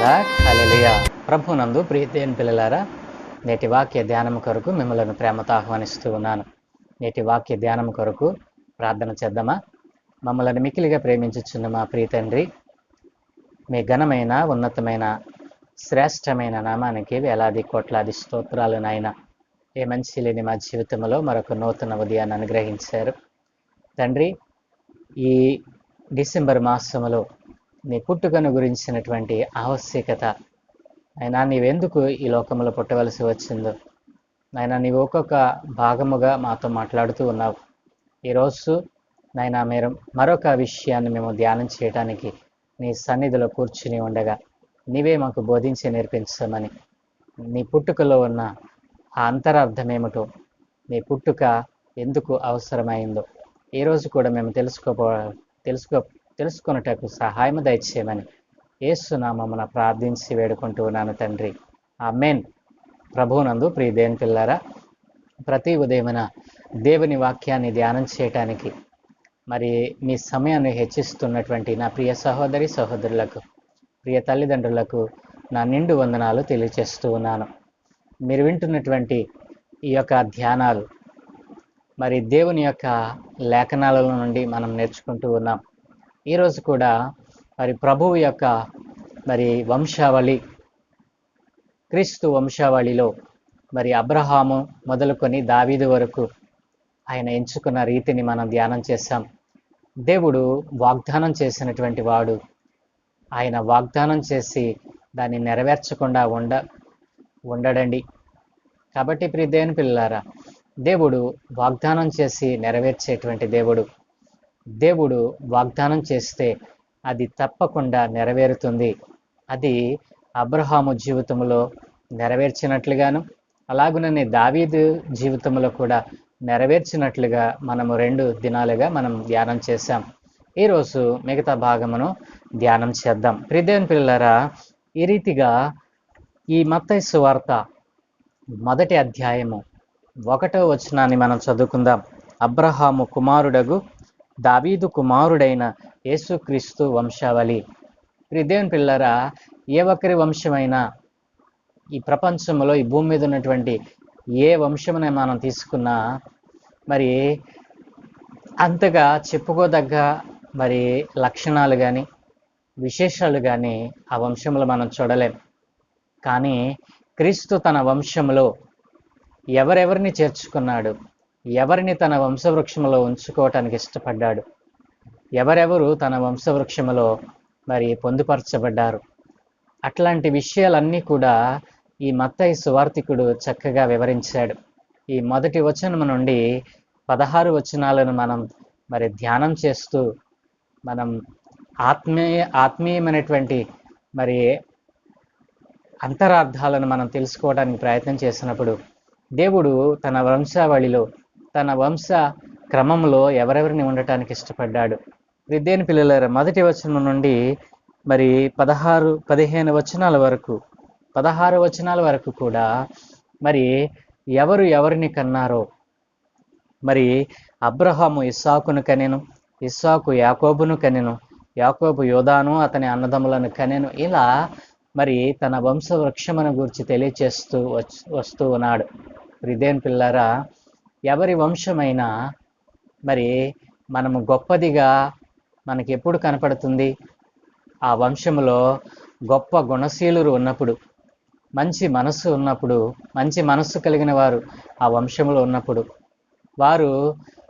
హల్లెలూయా. ప్రభునందు ప్రీతేన్ పిల్లలారా నేటి వాక్య ధ్యానం కొరకు మిమ్మల్ని ప్రేమతో ఆహ్వానిస్తూ ఉన్నాను. నేటి వాక్య ధ్యానం కొరకు ప్రార్థన చేద్దామా? మమ్మల్ని మికిలిగా ప్రేమించుచున్న మా ప్రీతండ్రి మీ ఘనమైన ఉన్నతమైన శ్రేష్టమైన నామానికి వేలాది కోట్లాది స్తోత్రాలు నాయన. ఏ మంచి లేని మా జీవితంలో మరొక నూతన ఉదయాన్ని అనుగ్రహించారు. తండ్రి ఈ డిసెంబర్ మాసంలో నీ పుట్టుకను గురించినటువంటి ఆవశ్యకత. అయినా నీవెందుకు ఈ లోకంలో పుట్టవలసి వచ్చిందో? నాయన నీవు ఒక్కొక్క భాగముగా మాతో మాట్లాడుతూ ఉన్నావు. ఈరోజు నాయన మీరు మరొక విషయాన్ని మేము ధ్యానం చేయడానికి నీ సన్నిధిలో కూర్చుని ఉండగా నీవే మాకు బోధించి నేర్పించమని. నీ పుట్టుకలో ఉన్న ఆ అంతరార్థం ఏమిటో నీ పుట్టుక ఎందుకు అవసరమైందో ఈ రోజు కూడా మేము తెలుసుకోపో తెలుసుకో తెలుసుకొనుటకు సహాయం దయచేయమని ఏసునామమున ప్రార్థించి వేడుకుంటూ ఉన్నాను తండ్రి. ఆ మెయిన్ ప్రభునందు ప్రియదేని పిల్లారా ప్రతి ఉదయమున దేవుని వాక్యాన్ని ధ్యానం చేయటానికి మరి మీ సమయాన్ని హెచ్చిస్తున్నటువంటి నా ప్రియ సహోదరి సహోదరులకు ప్రియ తల్లిదండ్రులకు నా నిండు వందనాలు తెలియచేస్తూ ఉన్నాను. మీరు వింటున్నటువంటి ఈ యొక్క ధ్యానాలు మరి దేవుని యొక్క లేఖనాల నుండి మనం నేర్చుకుంటూ ఉన్నాం. ఈరోజు కూడా మరి ప్రభువు యొక్క మరి వంశావళి క్రీస్తు వంశావళిలో మరి అబ్రహాము మొదలుకొని దావీదు వరకు ఆయన ఎంచుకున్న రీతిని మనం ధ్యానం చేశాం దేవుడు వాగ్దానం చేసినటువంటి వాడు. ఆయన వాగ్దానం చేసి దాన్ని నెరవేర్చకుండా ఉండ ఉండడండి. కాబట్టి ప్రియ దేవుని పిల్లారా దేవుడు వాగ్దానం చేసి నెరవేర్చేటువంటి దేవుడు దేవుడు వాగ్దానం చేస్తే అది తప్పకుండా నెరవేరుతుంది. అది అబ్రహాము జీవితంలో నెరవేర్చినట్లుగాను అలాగుననే దావీదు జీవితంలో కూడా నెరవేర్చినట్లుగా మనము రెండు దినాలుగా మనం ధ్యానం చేశాం. ఈరోజు మిగతా భాగమును ధ్యానం చేద్దాం. ప్రిదేవన్ పిల్లరా ఈ రీతిగా ఈ మత్తైసు వార్త మొదటి అధ్యాయము ఒకటో వచనాన్ని మనం చదువుకుందాం. అబ్రహాము కుమారుడగు దావీదు కుమారుడైన యేసుక్రీస్తు వంశావళి. ప్రిదేవన్ పిల్లరా ఏ ఒక్కరి వంశమైనా ఈ ప్రపంచంలో ఈ భూమి మీద ఉన్నటువంటి ఏ వంశమునే మనం తీసుకున్నా మరి అంతగా చెప్పుకోదగ్గ మరి లక్షణాలు కానీ విశేషాలు కానీ ఆ వంశంలో మనం చూడలేం. కానీ క్రీస్తు తన వంశంలో ఎవరెవరిని చేర్చుకున్నాడు? ఎవరిని తన వంశవృక్షములో ఉంచుకోవటానికి ఇష్టపడ్డాడు? ఎవరెవరు తన వంశవృక్షములో మరి పొందుపరచబడ్డారు? అట్లాంటి విషయాలన్నీ కూడా ఈ మత్తయి సువార్థికుడు చక్కగా వివరించాడు. ఈ మొదటి వచనం నుండి పదహారు వచనాలను మనం మరి ధ్యానం చేస్తూ మనం ఆత్మీయ ఆత్మీయమైనటువంటి మరి అంతరార్థాలను మనం తెలుసుకోవడానికి ప్రయత్నం చేసినప్పుడు దేవుడు తన వంశావళిలో తన వంశ క్రమంలో ఎవరెవరిని ఉండటానికి ఇష్టపడ్డాడు? విద్యని పిల్లలారు మొదటి వచనం నుండి మరి పదహారు పదిహేను వచనాల వరకు పదహారు వచనాల వరకు కూడా మరి ఎవరు ఎవరిని కన్నారో? మరి అబ్రహాము ఇస్సాకును కనెను ఇస్సాకు యాకోబును కనెను యాకోబు యోధాను అతని అన్నదమ్ములను కనెను. ఇలా మరి తన వంశ వృక్షమును గురించి తెలియచేస్తూ వస్తూ ఉన్నాడు. రిదేన్ పిల్లరా ఎవరి వంశమైనా మరి మనము గొప్పదిగా మనకి ఎప్పుడు కనపడుతుంది? ఆ వంశంలో గొప్ప గుణశీలురు ఉన్నప్పుడు మంచి మనస్సు ఉన్నప్పుడు మంచి మనస్సు కలిగిన వారు ఆ వంశంలో ఉన్నప్పుడు వారు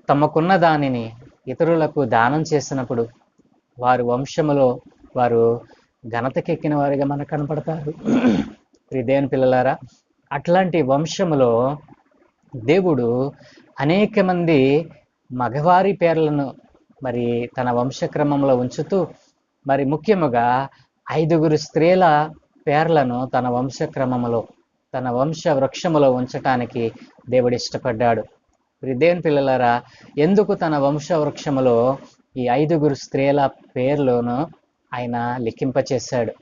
తమకున్న దానిని ఇతరులకు దానం చేసినప్పుడు వారు వంశములో వారు ఘనతకెక్కిన వారిగా మనకు కనపడతారు. హృదయన్ పిల్లలారా అట్లాంటి వంశములో దేవుడు అనేక మంది మగవారి పేర్లను మరి తన వంశక్రమంలో ఉంచుతూ మరి ముఖ్యముగా ఐదుగురు స్త్రీల పేర్లను తన వంశక్రమంలో తన వంశ వృక్షములో ఉంచటానికి దేవుడు ఇష్టపడ్డాడు. దేవుని పిల్లలారా ఎందుకు తన వంశ వృక్షములో ఈ ఐదుగురు స్త్రీల పేర్లను ఆయన లిఖింపచేశాడు?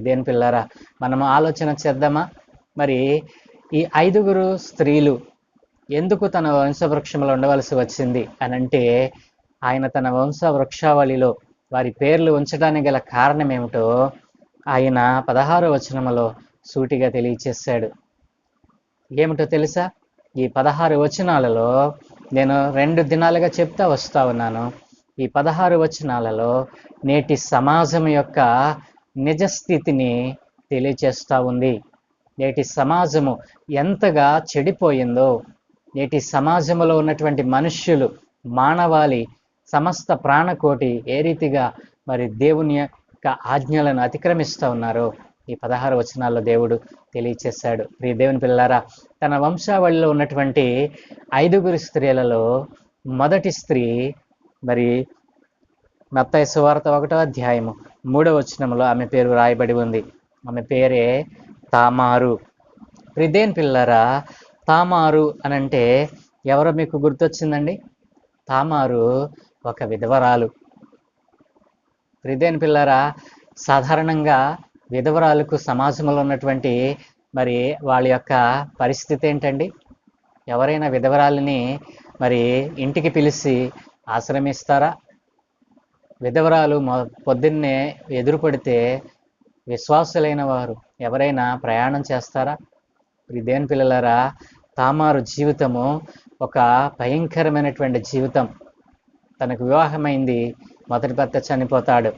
దేవుని పిల్లరా మనము ఆలోచన చేద్దామా? మరి ఈ ఐదుగురు స్త్రీలు ఎందుకు తన వంశవృక్షంలో ఉండవలసి వచ్చింది అని అంటే ఆయన తన వంశ వృక్షావళిలో వారి పేర్లు ఉంచడానికి గల కారణం ఏమిటో ఆయన పదహారు వచనములో సూటిగా తెలియచేశాడు. ఏమిటో తెలుసా? ఈ పదహారు వచనాలలో నేను రెండు దినాలుగా చెప్తా వస్తా ఉన్నాను. ఈ పదహారు వచనాలలో నేటి సమాజం యొక్క నిజస్థితిని తెలియచేస్తూ ఉంది. నేటి సమాజము ఎంతగా చెడిపోయిందో నేటి సమాజంలో ఉన్నటువంటి మనుష్యులు మానవాళి సమస్త ప్రాణకోటి ఏ రీతిగా మరి దేవుని యొక్క ఆజ్ఞలను అతిక్రమిస్తూ ఉన్నారో ఈ పదహారు వచనాల్లో దేవుడు తెలియచేశాడు. ప్రియ దేవుని పిల్లారా తన వంశావళిలో ఉన్నటువంటి ఐదుగురు స్త్రీలలో మొదటి స్త్రీ మరి మత్తయి సువార్త ఒకటో అధ్యాయము మూడో వచనంలో ఆమె పేరు రాయబడి ఉంది. ఆమె పేరే తామారు. ప్రిదేన్ పిల్లరా తామారు అని అంటే ఎవరో మీకు గుర్తొచ్చిందండి? తామారు ఒక విధవరాలు. ప్రిదేన్ పిల్లరా సాధారణంగా విధవరాలకు సమాజంలో ఉన్నటువంటి మరి వాళ్ళ యొక్క పరిస్థితి ఏంటండి? ఎవరైనా విధవరాలని మరి ఇంటికి పిలిచి ఆశ్రమిస్తారా? విధవరాలు పొద్దున్నే ఎదురుపడితే విశ్వాసులైన వారు. ఎవరైనా ప్రయాణం చేస్తారా? ఈ దేని తామారు జీవితము ఒక భయంకరమైనటువంటి జీవితం. తనకు వివాహమైంది మొదటి భర్త చనిపోతాడు.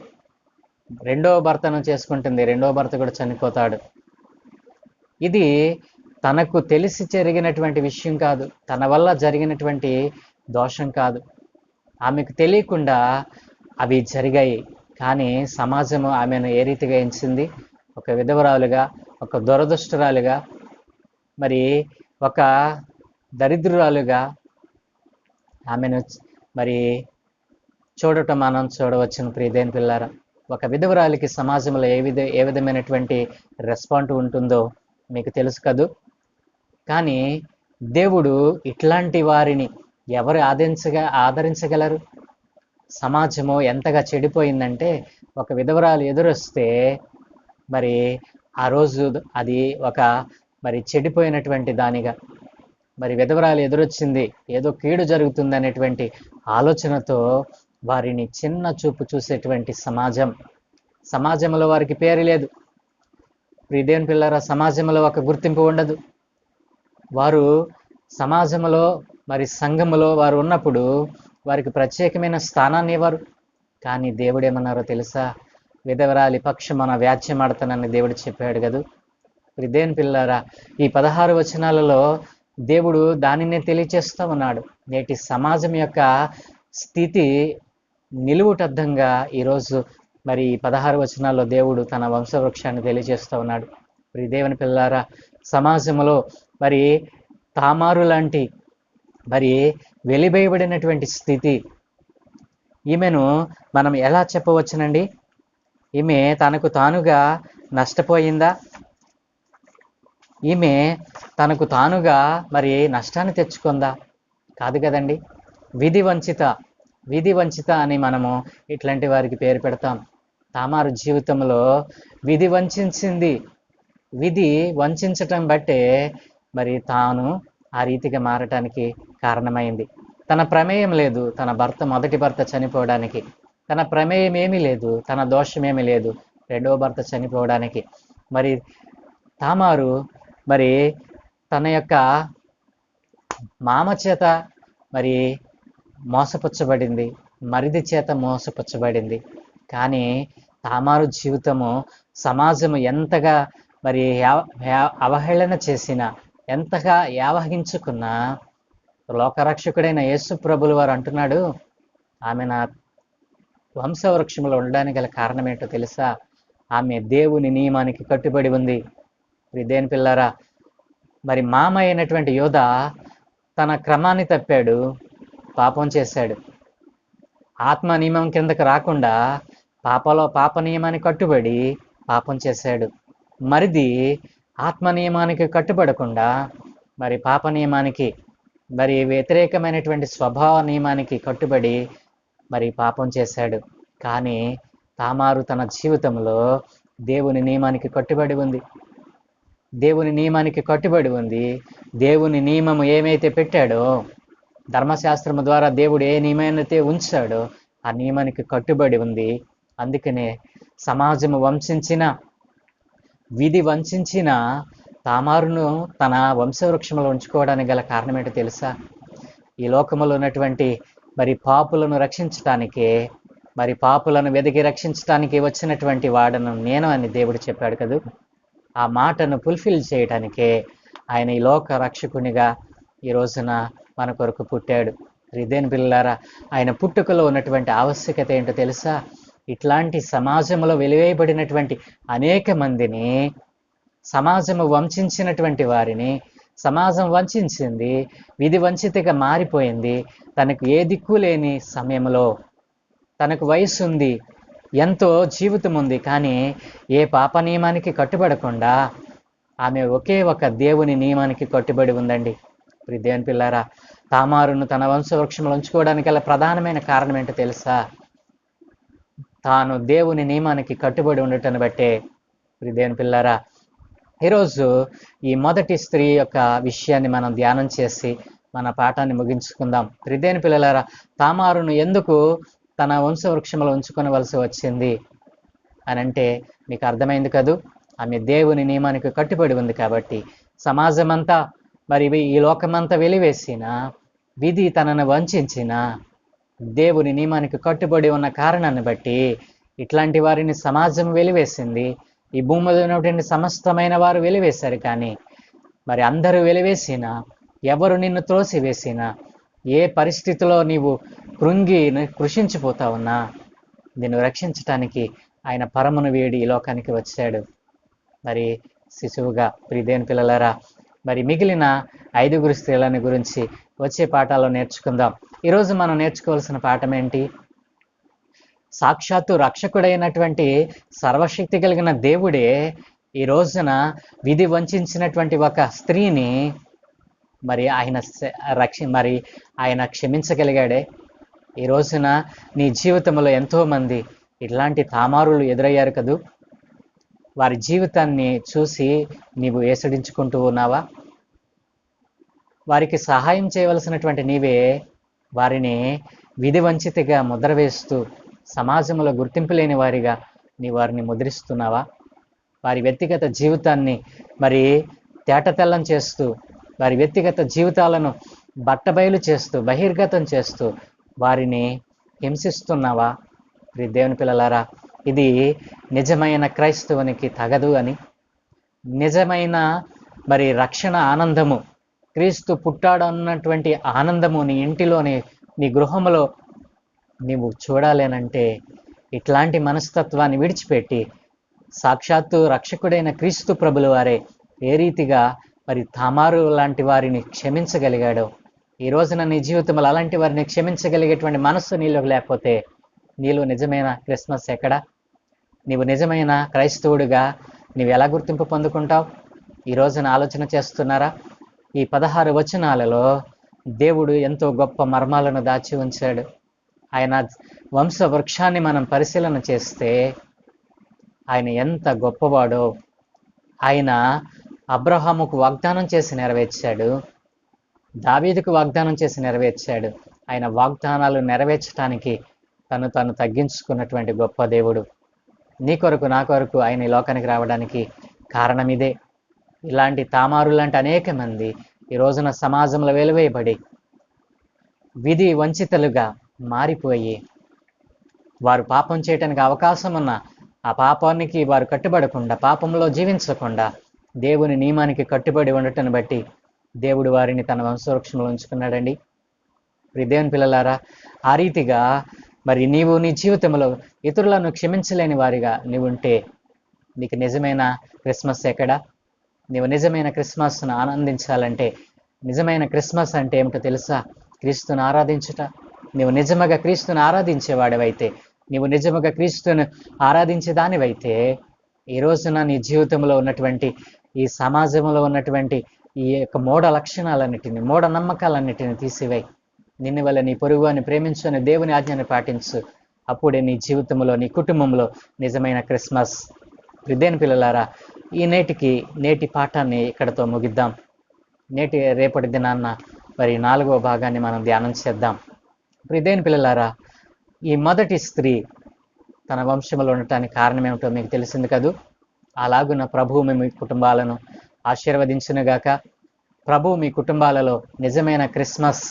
రెండవ భర్తను చేసుకుంటుంది రెండవ భర్త కూడా చనిపోతాడు. ఇది తనకు తెలిసి జరిగినటువంటి విషయం కాదు. తన వల్ల జరిగినటువంటి దోషం కాదు. ఆమెకు తెలియకుండా అవి జరిగాయి. కానీ సమాజము ఆమెను ఏ రీతిగా ఎంచింది? ఒక విధవరాలుగా ఒక దురదృష్టరాలుగా మరి ఒక దరిద్రురాలుగా ఆమెను మరి చూడటం మనం చూడవచ్చును ప్రియదేని పిల్లారా. ఒక విధవరాలికి సమాజంలో ఏ విధ ఏ విధమైనటువంటి రెస్పాండ్ ఉంటుందో మీకు తెలుసు కదూ. కానీ దేవుడు ఇట్లాంటి వారిని ఎవరు ఆదరించగా ఆదరించగలరు? సమాజము ఎంతగా చెడిపోయిందంటే ఒక విధవరాలు ఎదురొస్తే మరి ఆ రోజు అది ఒక మరి చెడిపోయినటువంటి దానిగా. మరి విధవరాలు ఎదురొచ్చింది ఏదో కీడు జరుగుతుంది అనేటువంటి ఆలోచనతో వారిని చిన్న చూపు చూసేటువంటి సమాజం. సమాజంలో వారికి పేరు లేదు. ప్రియదేవుని పిల్లరా సమాజంలో ఒక గుర్తింపు ఉండదు. వారు సమాజంలో మరి సంఘములో వారు ఉన్నప్పుడు వారికి ప్రత్యేకమైన స్థానాన్ని ఇవ్వరు. కానీ దేవుడు ఏమన్నారో తెలుసా? విధవరాలి పక్షమున వ్యాజ్యమాడతానని దేవుడు చెప్పాడు కదా. దేవుని పిల్లారా ఈ పదహారు వచనాలలో దేవుడు దానినే తెలియచేస్తూ ఉన్నాడు. నేటి సమాజం యొక్క స్థితి నిలువుటద్దంగా ఈరోజు మరి ఈ పదహారు వచనాల్లో దేవుడు తన వంశవృక్షాన్ని తెలియజేస్తూ ఉన్నాడు. మరి దేవుని పిల్లారా సమాజంలో మరి తామారు లాంటి మరి వెలివేయబడినటువంటి స్థితి ఈమెను మనం ఎలా చెప్పవచ్చునండి? ఈమె తనకు తానుగా నష్టపోయిందా? ఈమె తనకు తానుగా మరి నష్టాన్ని తెచ్చుకుందా? కాదు కదండి. విధి వంచిత విధి వంచిత అని మనము ఇట్లాంటి వారికి పేరు పెడతాం. తామారు జీవితంలో విధి వంచింది విధి వంచటం బట్టే మరి తాను ఆ రీతిగా మారటానికి కారణమైంది. తన ప్రమేయం లేదు తన భర్త మొదటి భర్త చనిపోవడానికి. తన ప్రమేయం ఏమీ లేదు తన దోషమేమీ లేదు. రెండవ భర్త చనిపోవడానికి. మరి తామారు మరి తన యొక్క మామ చేత మరి మోసపుచ్చబడింది మరిది చేత మోసపుచ్చబడింది. కానీ తామారు జీవితము సమాజము ఎంతగా మరి యా- అవహేళన చేసినా ఎంతగా యావహించుకున్నా లోకరక్షకుడైన యేసు ప్రభులు వారు అంటున్నాడు ఆమె నా వంశవృక్షంలో ఉండడానికి గల కారణం ఏంటో తెలుసా? ఆమె దేవుని నియమానికి కట్టుబడి ఉంది. దేని పిల్లారా? మరి మామ అయినటువంటి యోధ తన క్రమాన్ని తప్పాడు పాపం చేశాడు. ఆత్మ నియమం కిందకి రాకుండా పాపలో పాప నియమానికి కట్టుబడి పాపం చేశాడు. మరిది ఆత్మ నియమానికి కట్టుబడకుండా మరి పాప నియమానికి మరి వ్యతిరేకమైనటువంటి స్వభావ నియమానికి కట్టుబడి మరి పాపం చేశాడు. కానీ తామారు తన జీవితంలో దేవుని నియమానికి కట్టుబడి ఉంది. దేవుని నియమానికి కట్టుబడి ఉంది. దేవుని నియమము ఏమైతే పెట్టాడో ధర్మశాస్త్రము ద్వారా దేవుడు ఏ నియమైనతే ఉంచాడో ఆ నియమానికి కట్టుబడి ఉంది. అందుకనే సమాజము వంశించిన విధి వంచిన తామారును తన వంశవృక్షంలో ఉంచుకోవడానికి గల కారణం ఏంటో తెలుసా? ఈ లోకములో ఉన్నటువంటి మరి పాపులను రక్షించటానికే మరి పాపులను వెదికి రక్షించటానికి వచ్చినటువంటి వాడను నేను అని దేవుడు చెప్పాడు కదూ. ఆ మాటను ఫుల్ఫిల్ చేయటానికే ఆయన ఈ లోక రక్షకునిగా ఈ రోజున మన కొరకు పుట్టాడు. రిదేన్ పిల్లారా ఆయన పుట్టుకలో ఉన్నటువంటి ఆవశ్యకత ఏంటో తెలుసా? ఇట్లాంటి సమాజంలో వెలివేయబడినటువంటి అనేక మందిని సమాజము వంచినటువంటి వారిని సమాజం వంచింది విధి వంచితగా మారిపోయింది. తనకు ఏ దిక్కు లేని సమయంలో తనకు వయసు ఉంది ఎంతో జీవితం ఉంది కానీ ఏ పాప నియమానికి కట్టుబడకుండా ఆమె ఒకే ఒక దేవుని నియమానికి కట్టుబడి ఉందండి. ఇప్పుడు దేవుని పిల్లారా తామారును తన వంశవృక్షంలో ఉంచుకోవడానికి గల ప్రధానమైన కారణం ఏంటో తెలుసా? తాను దేవుని నియమానికి కట్టుబడి ఉండటాన్ని బట్టే. ఇప్పుడు దేవుని పిల్లారా ఈరోజు ఈ మొదటి స్త్రీ యొక్క విషయాన్ని మనం ధ్యానం చేసి మన పాఠాన్ని ముగించుకుందాం. త్రిదేని పిల్లలారా తామారును ఎందుకు తన వంశవృక్షంలో ఉంచుకొనవలసి వచ్చింది అని అంటే మీకు అర్థమైంది కదూ? ఆమె దేవుని నియమానికి కట్టుబడి ఉంది కాబట్టి సమాజం అంతా మరి ఈ లోకమంతా వెలివేసిన విధి తనను వంచిన దేవుని నియమానికి కట్టుబడి ఉన్న కారణాన్ని బట్టి ఇట్లాంటి వారిని సమాజం వెలివేసింది. ఈ భూమిలో ఉన్నటువంటి సమస్తమైన వారు వెలివేశారు కానీ మరి అందరూ వెలివేసినా ఎవరు నిన్ను త్రోసివేసిన ఏ పరిస్థితిలో నీవు కృంగి కృషించిపోతా ఉన్నా నిన్ను రక్షించటానికి ఆయన పరమును వేడి ఈ లోకానికి వచ్చాడు. మరి శిశువుగా ప్రిదేని పిల్లలరా మరి మిగిలిన ఐదుగురు స్త్రీలని గురించి వచ్చే పాఠాల్లో నేర్చుకుందాం. ఈరోజు మనం నేర్చుకోవాల్సిన పాఠం ఏంటి? సాక్షాత్తు రక్షకుడైనటువంటి సర్వశక్తి కలిగిన దేవుడే ఈ రోజున విధి వంచినటువంటి ఒక స్త్రీని మరి ఆయన రక్ష మరి ఆయన క్షమించగలిగాడే. ఈ రోజున నీ జీవితంలో ఎంతో మంది ఇట్లాంటి తామారులు ఎదురయ్యారు కదూ. వారి జీవితాన్ని చూసి నీవు ఏసడించుకుంటూ ఉన్నావా? వారికి సహాయం చేయవలసినటువంటి నీవే వారిని విధి వంచితిగా ముద్ర వేస్తూ సమాజంలో గుర్తింపు లేని వారిగా నీ వారిని ముద్రిస్తున్నావా? వారి వ్యక్తిగత జీవితాన్ని మరి తేటతెల్లం చేస్తూ వారి వ్యక్తిగత జీవితాలను బట్టబయలు చేస్తూ బహిర్గతం చేస్తూ వారిని హింసిస్తున్నావా? ప్రి దేవుని పిల్లలారా ఇది నిజమైన క్రైస్తవునికి తగదు అని. నిజమైన మరి రక్షణ ఆనందము క్రీస్తు పుట్టాడు అన్నటువంటి ఆనందము నీ ఇంటిలోని నీ గృహములో నీవు చూడాలేనంటే ఇట్లాంటి మనస్తత్వాన్ని విడిచిపెట్టి సాక్షాత్తు రక్షకుడైన క్రీస్తు ప్రభుల వారే ఏ రీతిగా మరి తామారు లాంటి వారిని క్షమించగలిగాడో? ఈ రోజున నీ జీవితంలో అలాంటి వారిని క్షమించగలిగేటువంటి మనస్సు నీలో లేకపోతే నీలో నిజమైన క్రిస్మస్ ఎక్కడ? నీవు నిజమైన క్రైస్తవుడిగా నీవు ఎలా గుర్తింపు పొందుకుంటావు? ఈ రోజున ఆలోచన చేస్తున్నారా? ఈ పదహారు వచనాలలో దేవుడు ఎంతో గొప్ప మర్మాలను దాచి ఉంచాడు. ఆయన వంశ వృక్షాన్ని మనం పరిశీలన చేస్తే ఆయన ఎంత గొప్పవాడో ఆయన అబ్రహాముకు వాగ్దానం చేసి నెరవేర్చాడు దావీదుకు వాగ్దానం చేసి నెరవేర్చాడు. ఆయన వాగ్దానాలు నెరవేర్చడానికి తను తను తగ్గించుకున్నటువంటి గొప్ప దేవుడు. నీ కొరకు నా కొరకు ఆయన ఈ లోకానికి రావడానికి కారణం ఇదే. ఇలాంటి తామారు లాంటి అనేక మంది ఈ రోజున సమాజంలో వెలువేయబడి విధి వంచితలుగా మారిపోయి. వారు పాపం చేయటానికి అవకాశం ఉన్న ఆ పాపానికి వారు కట్టుబడకుండా పాపంలో జీవించకుండా దేవుని నియమానికి కట్టుబడి ఉండటం బట్టి దేవుడు వారిని తన వంశవృక్షంలో ఉంచుకున్నాడండి. దేవుని పిల్లలారా ఆ రీతిగా మరి నీవు నీ జీవితంలో ఇతరులను క్షమించలేని వారిగా నీవుంటే నీకు నిజమైన క్రిస్మస్ ఎక్కడ? నీవు నిజమైన క్రిస్మస్ను ఆనందించాలంటే నిజమైన క్రిస్మస్ అంటే ఏమిటో తెలుసా? క్రీస్తుని ఆరాధించుట. నీవు నిజముగా క్రీస్తుని ఆరాధించేవాడివైతే నీవు నిజముగా క్రీస్తుని ఆరాధించే దానివైతే ఈ రోజున నీ జీవితంలో ఉన్నటువంటి ఈ సమాజంలో ఉన్నటువంటి ఈ యొక్క మూఢ లక్షణాలన్నిటిని మూఢ నమ్మకాలన్నిటిని తీసివేయి. నిన్ను వల్ల నీ పొరుగు అని ప్రేమించుకొని దేవుని ఆజ్ఞని పాటించు. అప్పుడే నీ జీవితంలో నీ కుటుంబంలో నిజమైన క్రిస్మస్. విద్యను పిల్లలారా ఈ నేటికి నేటి పాఠాన్ని ఇక్కడతో ముగిద్దాం. నేటి రేపటి దినాన్న మరి నాలుగవ భాగాన్ని మనం ధ్యానం చేద్దాం. ప్రిదేని పిల్లలారా ఈ మొదటి స్త్రీ తన వంశంలో ఉండటానికి కారణం ఏమిటో మీకు తెలిసింది కదూ? అలాగున ప్రభువు మీ కుటుంబాలను ఆశీర్వదించునుగాక. ప్రభు మీ కుటుంబాలలో నిజమైన క్రిస్మస్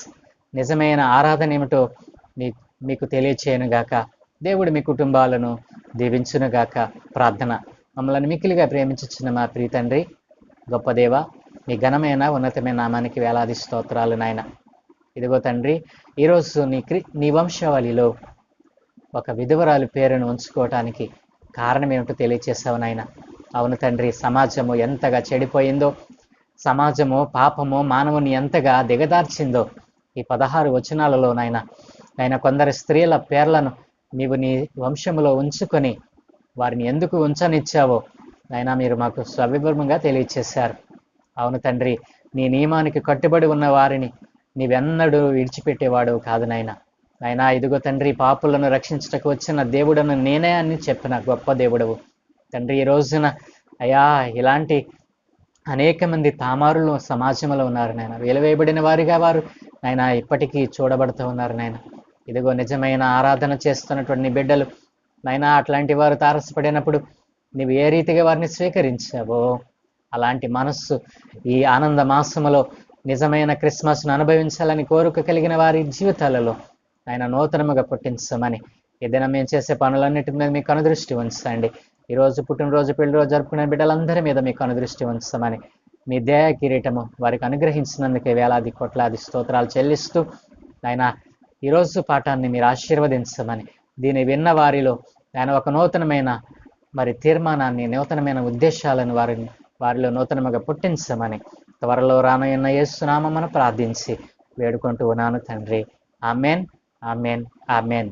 నిజమైన ఆరాధన ఏమిటో మీ మీకు తెలియచేయనుగాక. దేవుడు మీ కుటుంబాలను దీవించునుగాక. ప్రార్థన. మమ్మల్ని మిక్కిలిగా ప్రేమించిన మా ప్రీతండ్రి గొప్ప దేవ మీ ఘనమైన ఉన్నతమైన నామానికి వేలాది స్తోత్రాలు నాయన. ఇదిగో తండ్రి ఈరోజు నీ క్రి నీ వంశావళిలో ఒక విధవరాలి పేరును ఉంచుకోవటానికి కారణం ఏమిటో తెలియచేసావు నాయన. అవును తండ్రి సమాజము ఎంతగా చెడిపోయిందో సమాజము పాపము మానవుని ఎంతగా దిగదార్చిందో ఈ పదహారు వచనాలలో నాయన. నాయన కొందరు స్త్రీల పేర్లను నీవు నీ వంశములో ఉంచుకొని వారిని ఎందుకు ఉంచనిచ్చావో నాయన మీరు మాకు సవివరంగా తెలియచేశారు. అవును తండ్రి నీ నియమానికి కట్టుబడి ఉన్న వారిని నీవెన్నడూ విడిచిపెట్టేవాడు కాదు నాయన. నాయన ఇదిగో తండ్రి పాపులను రక్షించటకు వచ్చిన దేవుడను నేనే అని చెప్పిన గొప్ప దేవుడవు. తండ్రి ఈ రోజున అయా ఇలాంటి అనేక మంది తామారులు సమాజంలో ఉన్నారు నాయన. వెలువేయబడిన వారిగా వారు నాయన ఇప్పటికీ చూడబడుతూ ఉన్నారు నాయన. ఇదిగో నిజమైన ఆరాధన చేస్తున్నటువంటి బిడ్డలు. నాయన అట్లాంటి వారు తారసపడినప్పుడు నీవు ఏ రీతిగా వారిని స్వీకరించావో అలాంటి మనస్సు ఈ ఆనంద మాసములో నిజమైన క్రిస్మస్ను అనుభవించాలని కోరిక కలిగిన వారి జీవితాలలో ఆయన నూతనముగా పుట్టించమని. ఏదైనా మేము చేసే పనులన్నిటి మీద మీకు అనుదృష్టి ఉంచండి. ఈరోజు పుట్టినరోజు పెళ్ళి రోజు జరుపుకునే బిడ్డలందరి మీద మీకు అనుదృష్టి ఉంచమని. మీ దయా కిరీటము వారికి అనుగ్రహించినందుకే వేలాది కోట్లాది స్తోత్రాలు చెల్లిస్తూ ఆయన ఈరోజు పాఠాన్ని మీరు ఆశీర్వదించమని. దీన్ని విన్న వారిలో ఆయన ఒక నూతనమైన మరి తీర్మానాన్ని నూతనమైన ఉద్దేశాలను వారిని వారిలో నూతనముగా పుట్టించమని. త్వరలో రానున్న యేసునామమును ప్రార్థించి వేడుకుంటూ ఉన్నాను తండ్రి. Amen amen amen.